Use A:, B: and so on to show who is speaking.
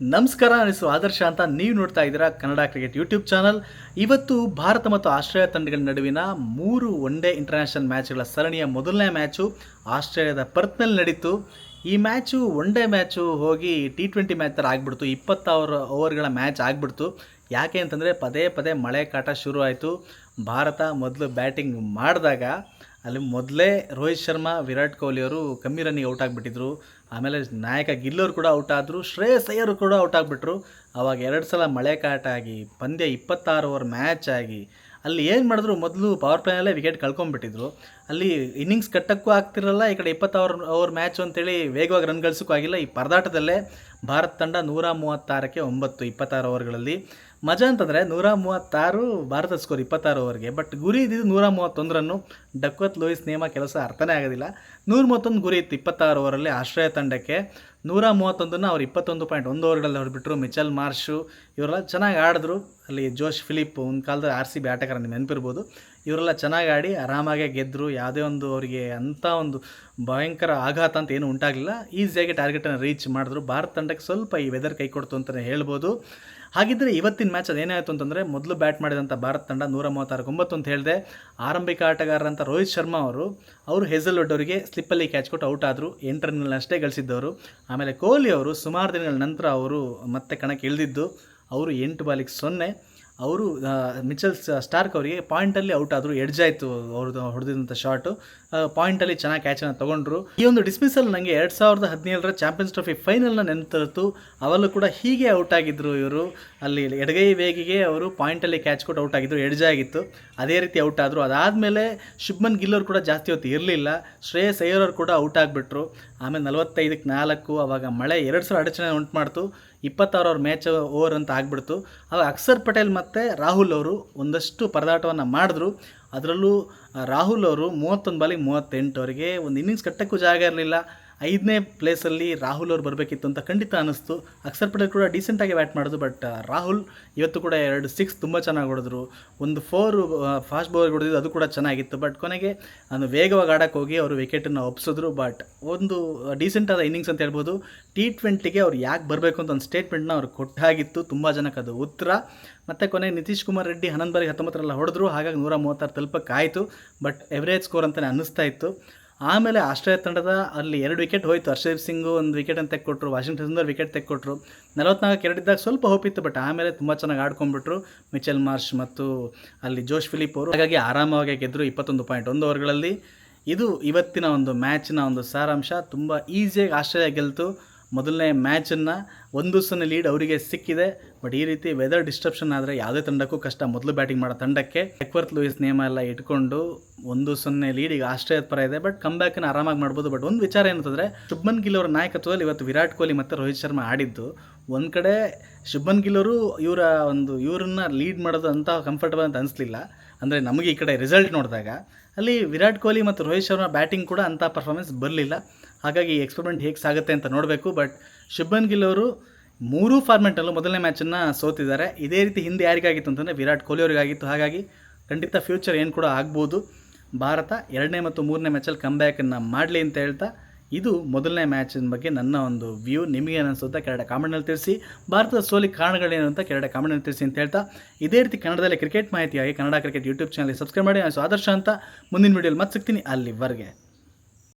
A: ನಮಸ್ಕಾರ ಅನಿಸು ಆದರ್ಶ ಅಂತ ನೀವು ನೋಡ್ತಾ ಇದ್ದೀರಾ ಕನ್ನಡ ಕ್ರಿಕೆಟ್ ಯೂಟ್ಯೂಬ್ ಚಾನಲ್. ಇವತ್ತು ಭಾರತ ಮತ್ತು ಆಸ್ಟ್ರೇಲಿಯಾ ತಂಡಗಳ ನಡುವಿನ ಮೂರು ಒನ್ ಡೇ ಇಂಟರ್ನ್ಯಾಷನಲ್ ಮ್ಯಾಚ್ಗಳ ಸರಣಿಯ ಮೊದಲನೇ ಮ್ಯಾಚು ಆಸ್ಟ್ರೇಲಿಯಾದ ಪರ್ತ್ನಲ್ಲಿ ನಡೀತು. ಈ ಮ್ಯಾಚು ಒನ್ ಡೇ ಮ್ಯಾಚು ಹೋಗಿ ಟಿ ಟ್ವೆಂಟಿ ಮ್ಯಾಚ್ ಥರ ಆಗಿಬಿಡ್ತು. ಇಪ್ಪತ್ತಾರು ಓವರ್ಗಳ ಮ್ಯಾಚ್ ಆಗಿಬಿಡ್ತು. ಯಾಕೆ ಅಂತಂದರೆ ಪದೇ ಪದೇ ಮಳೆ ಕಾಟ ಶುರು ಆಯಿತು ಭಾರತ ಮೊದಲು ಬ್ಯಾಟಿಂಗ್ ಮಾಡಿದಾಗ ಅಲ್ಲಿ ಮೊದಲೇ ರೋಹಿತ್ ಶರ್ಮಾ, ವಿರಾಟ್ ಕೊಹ್ಲಿ ಅವರು ಕಮ್ಮಿ ರನ್ನಿಗೆ ಔಟ್ ಆಗಿಬಿಟ್ಟಿದ್ರು. ಆಮೇಲೆ ನಾಯಕ ಗಿಲ್ಲೋರು ಕೂಡ ಔಟ್ ಆದರು. ಶ್ರೇಯಸ್ ಅಯ್ಯರು ಕೂಡ ಔಟ್ ಆಗಿಬಿಟ್ರು. ಅವಾಗ ಎರಡು ಸಲ ಮಳೆ ಕಾಟ ಆಗಿ, ಪಂದ್ಯ ಇಪ್ಪತ್ತಾರು ಓವರ್ ಮ್ಯಾಚ್ ಆಗಿ ಅಲ್ಲಿ ಏನು ಮಾಡಿದ್ರು, ಮೊದಲು ಪವರ್ ಪ್ಲೇನಲ್ಲೇ ವಿಕೆಟ್ ಕಳ್ಕೊಂಡ್ಬಿಟ್ಟಿದ್ರು. ಅಲ್ಲಿ ಇನ್ನಿಂಗ್ಸ್ ಕಟ್ಟಕ್ಕೂ ಆಗ್ತಿರಲ್ಲ, ಈ ಕಡೆ ಇಪ್ಪತ್ತಾರು ಓವರ್ ಮ್ಯಾಚ್ ಅಂತೇಳಿ ವೇಗವಾಗಿ ರನ್ ಗಳಿಸೋಕ್ಕೂ ಆಗಿಲ್ಲ. ಈ ಪರದಾಟದಲ್ಲೇ ಭಾರತ ತಂಡ ನೂರ ಮೂವತ್ತಾರಕ್ಕೆ ಒಂಬತ್ತು ಇಪ್ಪತ್ತಾರು ಓವರ್ಗಳಲ್ಲಿ ಮಜಾ ಅಂತಂದರೆ ನೂರ ಮೂವತ್ತಾರು ಭಾರತ ಸ್ಕೋರ್ ಇಪ್ಪತ್ತಾರು ಓವರ್ಗೆ ಬಟ್ ಗುರಿ ಇದ್ದಿದ್ದು ನೂರ ಮೂವತ್ತೊಂದರನ್ನು ಡಕ್ವತ್ ಲೂಯಿಸ್ ನೇಮ ಕೆಲಸ ಅರ್ಥನೇ ಆಗೋದಿಲ್ಲ. ನೂರ ಮೂವತ್ತೊಂದು ಗುರಿ ಇತ್ತು ಇಪ್ಪತ್ತಾರು ಓವರಲ್ಲಿ ಆಶ್ರಯ ತಂಡಕ್ಕೆ. ನೂರ ಮೂವತ್ತೊಂದನ್ನು ಅವ್ರು ಇಪ್ಪತ್ತೊಂದು ಪಾಯಿಂಟ್ ಒಂದು ಓವರ್ಗಳಲ್ಲಿ ಹೊರಬಿಟ್ರು ಮಿಚಲ್ ಮಾರ್ಷು, ಇವರೆಲ್ಲ ಚೆನ್ನಾಗಿ ಆಡಿದ್ರು. ಅಲ್ಲಿ ಜೋಶ್ ಫಿಲಿಪ್ ಒಂದು ಕಾಲದಲ್ಲಿ ಆರ್ ಸಿ ಬಿ ಆಟಗಾರ ನೆನಪಿರ್ಬೋದು. ಇವರೆಲ್ಲ ಚೆನ್ನಾಗಿ ಆಡಿ ಆರಾಮಾಗೆ ಗೆದ್ದರು ಯಾವುದೇ ಒಂದು ಅವರಿಗೆ ಅಂಥ ಒಂದು ಭಯಂಕರ ಆಘಾತ ಅಂತ ಏನು ಉಂಟಾಗಲಿಲ್ಲ. ಈಸಿಯಾಗಿ ಟಾರ್ಗೆಟನ್ನು ರೀಚ್ ಮಾಡಿದ್ರು. ಭಾರತ ತಂಡಕ್ಕೆ ಸ್ವಲ್ಪ ಈ ವೆದರ್ ಕೈ ಕೊಡ್ತು ಅಂತಲೇ ಹೇಳ್ಬೋದು. ಹಾಗಿದ್ದರೆ ಇವತ್ತಿನ ಮ್ಯಾಚ್ ಅದೇನಾಯಿತು ಅಂತಂದರೆ ಮೊದಲು ಬ್ಯಾಟ್ ಮಾಡಿದಂಥ ಭಾರತ ತಂಡ ನೂರ ಮೂವತ್ತಾರು ಒಂಬತ್ತು ಅಂತ ಹೇಳಿದೆ. ಆರಂಭಿಕ ಆಟಗಾರರಂಥ ರೋಹಿತ್ ಶರ್ಮಾ ಅವರು ಅವರು ಹೆಸಲ್ ಅವರಿಗೆ ಸ್ಲಿಪ್ಪಲ್ಲಿ ಕ್ಯಾಚ್ ಕೊಟ್ಟು ಔಟ್ ಆದರು. ಎಂಟು ರನ್ಗಳನ್ನ ಅಷ್ಟೇ ಗಳಿಸಿದ್ದವರು. ಆಮೇಲೆ ಕೊಹ್ಲಿ ಅವರು ಸುಮಾರು ದಿನಗಳ ನಂತರ ಅವರು ಮತ್ತೆ ಕಣಕ್ಕೆ ಇಳಿದಿದ್ದು. ಅವರು ಎಂಟು ಬಾಲಿಗೆ ಸೊನ್ನೆ. ಅವರು ಮಿಚಲ್ ಸ್ಟಾರ್ಕ್ ಅವರಿಗೆ ಪಾಯಿಂಟಲ್ಲಿ ಔಟ್ ಆದರು ಎಡ್ಜ್ ಆಯಿತು ಅವ್ರದ್ದು ಹೊಡೆದಿದ್ದಂಥ ಶಾಟು ಪಾಯಿಂಟಲ್ಲಿ ಚೆನ್ನಾಗಿ ಕ್ಯಾಚನ್ನು ತೊಗೊಂಡ್ರು. ಈ ಒಂದು ಡಿಸ್ಮಿಸಲ್ ನನಗೆ ಎರಡು ಸಾವಿರದ ಹದಿನೇಳರ ಚಾಂಪಿಯನ್ಸ್ ಟ್ರೋಫಿ ಫೈನಲ್ನ ತರಿತು ಅವಲ್ಲೂ ಕೂಡ ಹೀಗೆ ಔಟ್ ಆಗಿದ್ದರು ಇವರು. ಅಲ್ಲಿ ಎಡಗೈ ವೇಗಿಗೆ ಅವರು ಪಾಯಿಂಟಲ್ಲಿ ಕ್ಯಾಚ್ ಕೊಟ್ಟು ಔಟ್ ಆಗಿದ್ರು ಎಡ್ಜ್ ಆಗಿತ್ತು. ಅದೇ ರೀತಿ ಔಟ್ ಆದರು. ಅದಾದಮೇಲೆ ಶುಭ್ಮನ್ ಅವರು ಕೂಡ ಜಾಸ್ತಿ ಹೊತ್ತು ಇರಲಿಲ್ಲ. ಶ್ರೇಯಸ್ ಅಯ್ಯರ್ ಅವರು ಕೂಡ ಔಟ್ ಆಗಿಬಿಟ್ರು. ಆಮೇಲೆ ನಲವತ್ತೈದಕ್ಕೆ ನಾಲ್ಕು, ಅವಾಗ ಮಳೆ ಎರಡು ಸಾವಿರ ಅಡಚಣೆ ಉಂಟು ಮಾಡ್ತು. ಇಪ್ಪತ್ತಾರು ಅವ್ರ ಮ್ಯಾಚ್ ಓವರ್ ಅಂತ ಆಗ್ಬಿಡ್ತು. ಆವಾಗ ಅಕ್ಷರ್ ಪಟೇಲ್ ಮತ್ತು ರಾಹುಲ್ ಅವರು ಒಂದಷ್ಟು ಪರದಾಟವನ್ನು ಮಾಡಿದ್ರು. ಅದರಲ್ಲೂ ರಾಹುಲ್ ಅವರು ಮೂವತ್ತೊಂದು ಬಾಲಿಗೆ ಮೂವತ್ತೆಂಟು ಅವರಿಗೆ ಒಂದು ಇನ್ನಿಂಗ್ಸ್ ಕಟ್ಟಕ್ಕೂ ಜಾಗ ಇರಲಿಲ್ಲ. ಐದನೇ ಪ್ಲೇಸಲ್ಲಿ ರಾಹುಲ್ ಅವ್ರು ಬರಬೇಕಿತ್ತು ಅಂತ ಖಂಡಿತ ಅನ್ನಿಸ್ತು. ಅಕ್ಷರ್ ಪಟೇಲ್ ಕೂಡ ಡೀಸೆಂಟಾಗಿ ಬ್ಯಾಟ್ ಮಾಡಿದ್ರು ಬಟ್ ರಾಹುಲ್ ಇವತ್ತು ಕೂಡ ಎರಡು ಸಿಕ್ಸ್ ತುಂಬ ಚೆನ್ನಾಗಿ ಹೊಡೆದ್ರು. ಒಂದು ಫೋರ್ ಫಾಸ್ಟ್ ಬೌಲರ್ ಹೊಡೆದಿದ್ದು ಅದು ಕೂಡ ಚೆನ್ನಾಗಿತ್ತು ಬಟ್ ಕೊನೆಗೆ ಅದು ವೇಗವಾಗಿ ಆಡಕ್ಕೆ ಹೋಗಿ ಅವರು ವಿಕೆಟನ್ನು ಒಪ್ಪಿಸಿದ್ರು ಬಟ್ ಒಂದು ಡೀಸೆಂಟಾದ ಇನ್ನಿಂಗ್ಸ್ ಅಂತ ಹೇಳ್ಬೋದು. ಟಿ ಟ್ವೆಂಟಿಗೆ ಅವ್ರು ಯಾಕೆ ಬರಬೇಕು ಅಂತ ಒಂದು ಸ್ಟೇಟ್ಮೆಂಟ್ನ ಅವ್ರು ಕೊಟ್ಟಾಗಿತ್ತು, ತುಂಬ ಜನಕ್ಕೆ ಅದು ಉತ್ತರ. ಮತ್ತು ಕೊನೆಗೆ ನಿತೀಶ್ ಕುಮಾರ್ ರೆಡ್ಡಿ ಹನ್ನೊಂದು ಬಾರಿಗೆ ಹತ್ತೊಂಬತ್ತರಲ್ಲ ಹೊಡೆದ್ರು, ಹಾಗಾಗಿ ನೂರ ಮೂವತ್ತಾರು ತಲುಪಕ್ಕಾಯಿತು ಬಟ್ ಎವರೇಜ್ ಸ್ಕೋರ್ ಅಂತಲೇ ಅನ್ನಿಸ್ತಾ ಇತ್ತು. ಆಮೇಲೆ ಆಸ್ಟ್ರೇಲಿಯಾ ತಂಡದ ಅಲ್ಲಿ ಎರಡು ವಿಕೆಟ್ ಹೋಯಿತು. ಹರ್ಷದೀಪ್ ಸಿಂಗು ಒಂದು ವಿಕೆಟ್ ಅಂತ ತೆಕ್ಕೊಟ್ರು. ವಾಷಿಂಗ್ಟನ್ ಸುಂದರ್ ವಿಕೆಟ್ ತೆಕ್ಕೊಟ್ರು. ನಲವತ್ನಾಲ್ಕು ಎರಡಿದ್ದಾಗ ಸ್ವಲ್ಪ ಹೋಪಿತ್ತು ಬಟ್ ಆಮೇಲೆ ತುಂಬ ಚೆನ್ನಾಗಿ ಆಡ್ಕೊಂಡ್ಬಿಟ್ರು ಮಿಚೆಲ್ ಮಾರ್ಷ್ ಮತ್ತು ಅಲ್ಲಿ ಜೋಶ್ ಫಿಲಿಪ್ ಅವರು. ಹಾಗಾಗಿ ಆರಾಮವಾಗಿ ಗೆದ್ದರು ಇಪ್ಪತ್ತೊಂದು ಪಾಯಿಂಟ್ ಒಂದು ಓವರ್ಗಳಲ್ಲಿ. ಇದು ಇವತ್ತಿನ ಒಂದು ಮ್ಯಾಚ್ನ ಒಂದು ಸಾರಾಂಶ. ತುಂಬ ಈಸಿಯಾಗಿ ಆಸ್ಟ್ರೇಲಿಯಾ ಗೆಲ್ತು. ಮೊದಲನೇ ಮ್ಯಾಚನ್ನು ಒಂದು ಸೊನ್ನೆ ಲೀಡ್ ಅವರಿಗೆ ಸಿಕ್ಕಿದೆ. ಬಟ್ ಈ ರೀತಿ ವೆದರ್ ಡಿಸ್ಟ್ರಪ್ಷನ್ ಆದರೆ ಯಾವುದೇ ತಂಡಕ್ಕೂ ಕಷ್ಟ. ಮೊದಲು ಬ್ಯಾಟಿಂಗ್ ಮಾಡೋ ತಂಡಕ್ಕೆ ಎಕ್ವರ್ತ್ ಲೂಯಿಸ್ ನಿಯಮ ಎಲ್ಲ ಇಟ್ಕೊಂಡು ಒಂದು ಸೊನ್ನೆ ಲೀಡ್ ಈಗ ಆಸ್ಟ್ರೇಲಿಯಾದ ಪರ ಇದೆ. ಬಟ್ ಕಮ್ ಬ್ಯಾಕನ್ನು ಆರಾಮಾಗಿ ಮಾಡ್ಬೋದು. ಬಟ್ ಒಂದು ವಿಚಾರ ಏನಂತಂದರೆ ಶುಭ್ಮನ್ ಗಿಲ್ ಅವರ ನಾಯಕತ್ವದಲ್ಲಿ ಇವತ್ತು ವಿರಾಟ್ ಕೊಹ್ಲಿ ಮತ್ತು ರೋಹಿತ್ ಶರ್ಮಾ ಆಡಿದ್ದು. ಒಂದು ಕಡೆ ಶುಭ್ಮನ್ ಗಿಲ್ ಅವರು ಇವರ ಒಂದು ಇವರನ್ನ ಲೀಡ್ ಮಾಡೋದು ಅಂತ ಕಂಫರ್ಟಬಲ್ ಅಂತ ಅನಿಸ್ಲಿಲ್ಲ. ಅಂದರೆ ನಮಗೆ ಈ ಕಡೆ ರಿಸಲ್ಟ್ ನೋಡಿದಾಗ, ಅಲ್ಲಿ ವಿರಾಟ್ ಕೊಹ್ಲಿ ಮತ್ತು ರೋಹಿತ್ ಶರ್ಮಾ ಬ್ಯಾಟಿಂಗ್ ಕೂಡ ಅಂಥ ಪರ್ಫಾರ್ಮೆನ್ಸ್ ಬರಲಿಲ್ಲ. ಹಾಗಾಗಿ ಈ ಎಕ್ಸ್ಪೆರಿಮೆಂಟ್ ಹೇಗೆ ಸಾಗುತ್ತೆ ಅಂತ ನೋಡಬೇಕು ಬಟ್ ಶುಭನ್ ಗಿಲ್ ಅವರು ಮೂರೂ ಫಾರ್ಮೆಟಲ್ಲೂ ಮೊದಲನೇ ಮ್ಯಾಚನ್ನು ಸೋತಿದ್ದಾರೆ. ಇದೇ ರೀತಿ ಹಿಂದೆ ಯಾರಿಗಾಗಿತ್ತು ಅಂತಂದರೆ ವಿರಾಟ್ ಕೊಹ್ಲಿ ಅವರಿಗಾಗಿತ್ತು. ಹಾಗಾಗಿ ಖಂಡಿತ ಫ್ಯೂಚರ್ ಏನು ಕೂಡ ಆಗ್ಬೋದು. ಭಾರತ ಎರಡನೇ ಮತ್ತು ಮೂರನೇ ಮ್ಯಾಚಲ್ಲಿ ಕಮ್ಬ್ಯಾಕನ್ನು ಮಾಡಲಿ ಅಂತ ಹೇಳ್ತಾ, ಇದು ಮೊದಲನೇ ಮ್ಯಾಚಿನ ಬಗ್ಗೆ ನನ್ನ ಒಂದು ವ್ಯೂ ನಿಮಗೆ ಅನಿಸುತ್ತಾ ಕೆರಡ ಕಾಮೆಂಟ್ನಲ್ಲಿ ತಿಳಿಸಿ. ಭಾರತದ ಸೋಲಿಗೆ ಕಾರಣಗಳೇನು ಅಂತ ಕೆರಡ ಕಾಮೆಂಟ್ನಲ್ಲಿ ತಿಳಿಸಿ ಅಂತ ಹೇಳ್ತಾ, ಇದೇ ರೀತಿ ಕನ್ನಡದಲ್ಲಿ ಕ್ರಿಕೆಟ್ ಮಾಹಿತಿಯಾಗಿ ಕನ್ನಡ ಕ್ರಿಕೆಟ್ ಯೂಟ್ಯೂಬ್ ಚಾನಲ್ಗೆ ಸಬ್ಸ್ಕ್ರೈಬ್ ಮಾಡಿ. ನಾನು ಆದರ್ಶ ಅಂತ ಮುಂದಿನ ವೀಡಿಯೋಲಿ ಮತ್ತೆ ಸಿಗ್ತೀನಿ ಅಲ್ಲಿವರೆಗೆ.